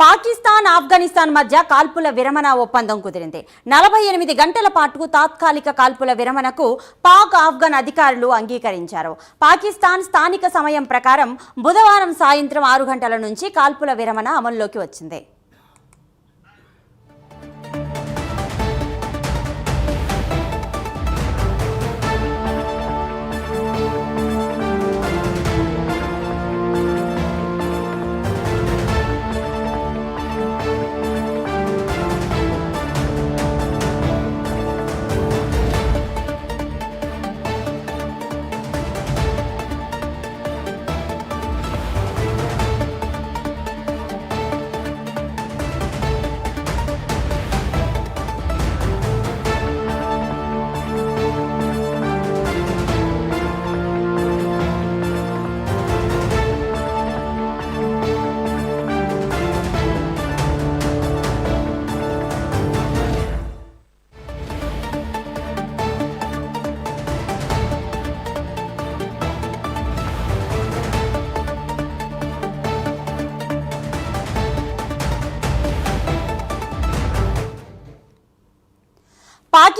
పాకిస్తాన్ ఆఫ్ఘనిస్తాన్ మధ్య కాల్పుల విరమణ ఒప్పందం కుదిరింది. నలభై ఎనిమిది గంటల పాటు తాత్కాలిక కాల్పుల విరమణకు పాక్ ఆఫ్ఘన్ అధికారులు అంగీకరించారు. పాకిస్తాన్ స్థానిక సమయం ప్రకారం బుధవారం సాయంత్రం ఆరు గంటల నుంచి కాల్పుల విరమణ అమల్లోకి వచ్చింది.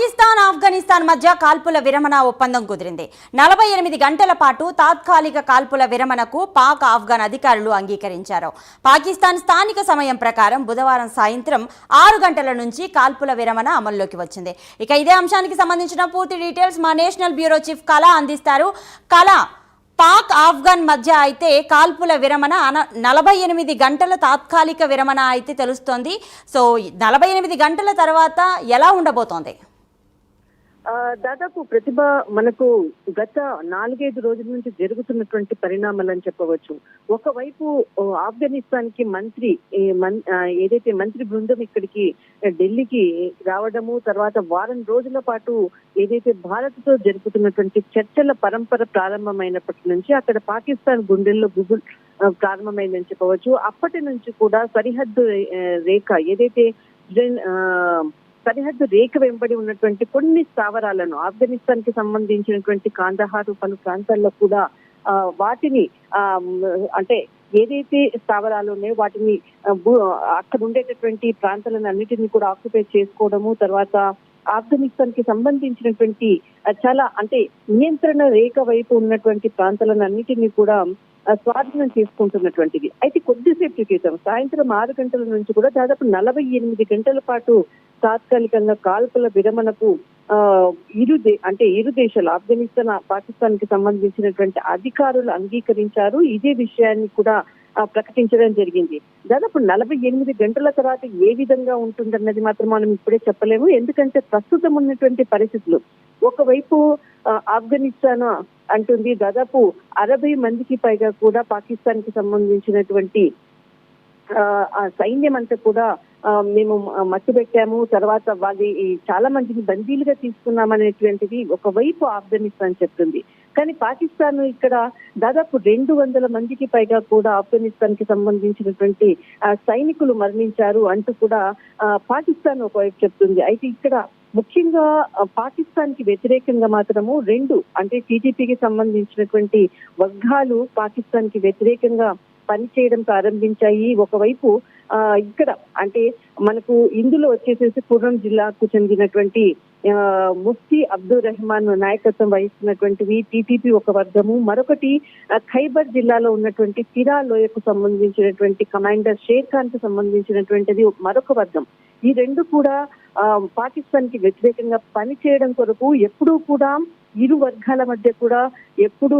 పాకిస్తాన్ ఆఫ్ఘనిస్తాన్ మధ్య కాల్పుల విరమణ ఒప్పందం కుదిరింది. నలభై ఎనిమిది గంటల పాటు తాత్కాలిక కాల్పుల విరమణకు పాక్ ఆఫ్ఘన్ అధికారులు అంగీకరించారు. పాకిస్తాన్ స్థానిక సమయం ప్రకారం బుధవారం సాయంత్రం ఆరు గంటల నుంచి కాల్పుల విరమణ అమల్లోకి వచ్చింది. ఇక ఇదే అంశానికి సంబంధించిన పూర్తి డీటెయిల్స్ మా నేషనల్ బ్యూరో చీఫ్ కళ అందిస్తారు. కళ పాక్ ఆఫ్ఘన్ మధ్య అయితే కాల్పుల విరమణ అన నలభై ఎనిమిది గంటల తాత్కాలిక విరమణ అయితే తెలుస్తోంది. సో నలభై ఎనిమిది గంటల తర్వాత ఎలా ఉండబోతోంది? దాదాపు ప్రతిభ మనకు గత నాలుగైదు రోజుల నుంచి జరుగుతున్నటువంటి పరిణామాలు అని చెప్పవచ్చు. ఒకవైపు ఆఫ్ఘనిస్తాన్కి మంత్రి మన్- ఏదైతే మంత్రి బృందం ఇక్కడికి ఢిల్లీకి రావడము తర్వాత వారం రోజుల పాటు ఏదైతే భారత్తో జరుపుతున్నటువంటి చర్చల పరంపర ప్రారంభమైనప్పటి నుంచి అక్కడ పాకిస్తాన్ గుండెల్లో గుబుల్ ప్రారంభమైందని చెప్పవచ్చు. అప్పటి నుంచి కూడా సరిహద్దు రేఖ ఏదైతే ఆ, సరిహద్దు రేఖ వెంబడి ఉన్నటువంటి కొన్ని స్థావరాలను ఆఫ్ఘనిస్తాన్కి సంబంధించినటువంటి కాందహారు పలు ప్రాంతాల్లో కూడా ఆ, వాటిని ఆ, అంటే ఏదైతే స్థావరాలు ఉన్నాయో వాటిని అక్కడ ఉండేటటువంటి ప్రాంతాలను అన్నిటిని కూడా ఆక్యుపై చేసుకోవడము తర్వాత ఆఫ్ఘనిస్తాన్కి సంబంధించినటువంటి చాలా అంటే నియంత్రణ రేఖ వైపు ఉన్నటువంటి ప్రాంతాలను అన్నిటినీ కూడా స్వాధీనం చేసుకుంటున్నటువంటిది. అయితే కొద్దిసేపు క్రితం సాయంత్రం ఆరు గంటల నుంచి కూడా దాదాపు నలభై ఎనిమిది గంటల పాటు తాత్కాలికంగా కాల్పుల విరమణకు ఆ, ఇరు దే అంటే ఇరు దేశాలు ఆఫ్ఘనిస్తాన్ పాకిస్తాన్కి సంబంధించినటువంటి అధికారులు అంగీకరించారు. ఇదే విషయాన్ని కూడా ప్రకటించడం జరిగింది. దాదాపు నలభై ఎనిమిది గంటల తర్వాత ఏ విధంగా ఉంటుందన్నది మాత్రం మనం ఇప్పుడే చెప్పలేము. ఎందుకంటే ప్రస్తుతం ఉన్నటువంటి పరిస్థితులు. ఒకవైపు ఆఫ్ఘనిస్తాన్ అంటుంది దాదాపు అరవై మందికి పైగా కూడా పాకిస్తాన్కి సంబంధించినటువంటి ఆ, సైన్యం అంతా కూడా మేము మట్టి పెట్టాము తర్వాత వాళ్ళు చాలా మందిని బందీలుగా తీసుకున్నామనేటువంటిది ఒకవైపు ఆఫ్ఘనిస్తాన్ చెప్తుంది. కానీ పాకిస్తాన్ ఇక్కడ దాదాపు రెండు వందల మందికి పైగా కూడా ఆఫ్ఘనిస్తాన్కి సంబంధించినటువంటి సైనికులు మరణించారు అంటూ కూడా పాకిస్తాన్ ఒకవైపు చెప్తుంది. అయితే ఇక్కడ ముఖ్యంగా పాకిస్తాన్కి వ్యతిరేకంగా మాత్రము రెండు అంటే టీడీపీకి సంబంధించినటువంటి వర్గాలు పాకిస్తాన్కి వ్యతిరేకంగా పనిచేయడం ప్రారంభించాయి. ఒకవైపు ఇక్కడ అంటే మనకు ఇందులో వచ్చేసేసి పూర్వం జిల్లాకు చెందినటువంటి ముఫ్తీ అబ్దుల్ రెహమాన్ నాయకత్వం వహిస్తున్నటువంటివి టీటీపీ ఒక వర్గము. మరొకటి ఖైబర్ జిల్లాలో ఉన్నటువంటి సిరా లోయకు సంబంధించినటువంటి కమాండర్ షేర్ ఖాన్కు సంబంధించినటువంటిది మరొక వర్గం. ఈ రెండు కూడా ఆ, పాకిస్తాన్కి వ్యతిరేకంగా పనిచేయడం కొరకు ఎప్పుడూ కూడా ఇరు వర్గాల మధ్య కూడా ఎప్పుడు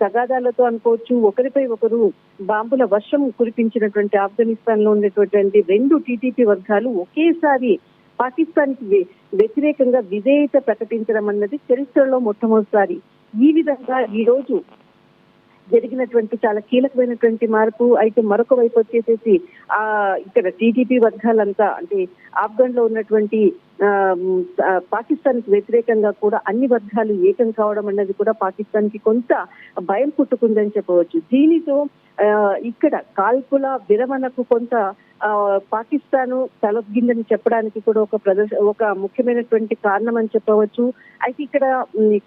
తగాదాలతో అనుకోవచ్చు. ఒకరిపై ఒకరు బాంబుల వర్షం కురిపించినటువంటి ఆఫ్ఘనిస్తాన్లో ఉన్నటువంటి రెండు టీటీపీ వర్గాలు ఒకేసారి పాకిస్తాన్కి వ్యతిరేకంగా విధేయత ప్రకటించడం అన్నది చరిత్రలో మొట్టమొదటిసారి. ఈ విధంగా ఈ రోజు జరిగినటువంటి చాలా కీలకమైనటువంటి మార్పు. అయితే మరొక వైపు వచ్చేసేసి ఆ ఇక్కడ టీడీపీ వర్గాలంతా అంటే ఆఫ్ఘన్లో ఉన్నటువంటి ఆ, పాకిస్తాన్కి వ్యతిరేకంగా కూడా అన్ని వర్గాలు ఏకం కావడం అన్నది కూడా పాకిస్తాన్కి కొంత భయం పుట్టుకుందని చెప్పవచ్చు. దీనితో ఆ, ఇక్కడ కాల్పుల విరమణకు కొంత ఆ, పాకిస్తాన్ తలొగ్గిందని చెప్పడానికి కూడా ఒక ప్రదర్శ ఒక ముఖ్యమైనటువంటి కారణం అని చెప్పవచ్చు. అయితే ఇక్కడ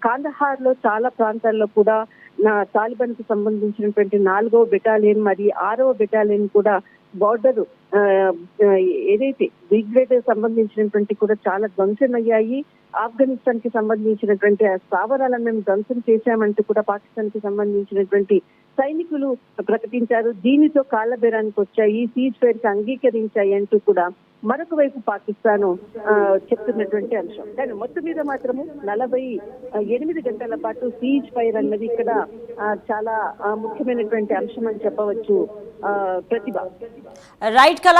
కాందహార్లో చాలా ప్రాంతాల్లో కూడా నా తాలిబాన్కు సంబంధించినటువంటి నాలుగవ బెటాలియన్ మరి ఆరవ బెటాలియన్ కూడా బార్డర్ ఏదైతే దిగ్గ్రేడ్ సంబంధించినటువంటి కూడా చాలా ధ్వంసం అయ్యాయి. ఆఫ్ఘనిస్తాన్కి సంబంధించినటువంటి ఆ స్థావరాలను మేము ధ్వంసం చేశామంటూ కూడా పాకిస్తాన్కి సంబంధించినటువంటి సైనికులు ప్రకటించారు. దీనితో కాళ్ళ వచ్చాయి సీజ్ ఫైర్కి అంగీకరించాయి అంటూ కూడా మరొక వైపు పాకిస్తాన్ ఆ, చెప్తున్నటువంటి అంశం. కానీ మొత్తం మీద మాత్రము నలభై ఎనిమిది గంటల పాటు సీజ్ ఫైర్ అన్నది ఇక్కడ చాలా ముఖ్యమైనటువంటి అంశం అని చెప్పవచ్చు ఆ, ప్రతిభ. రైట్ కళ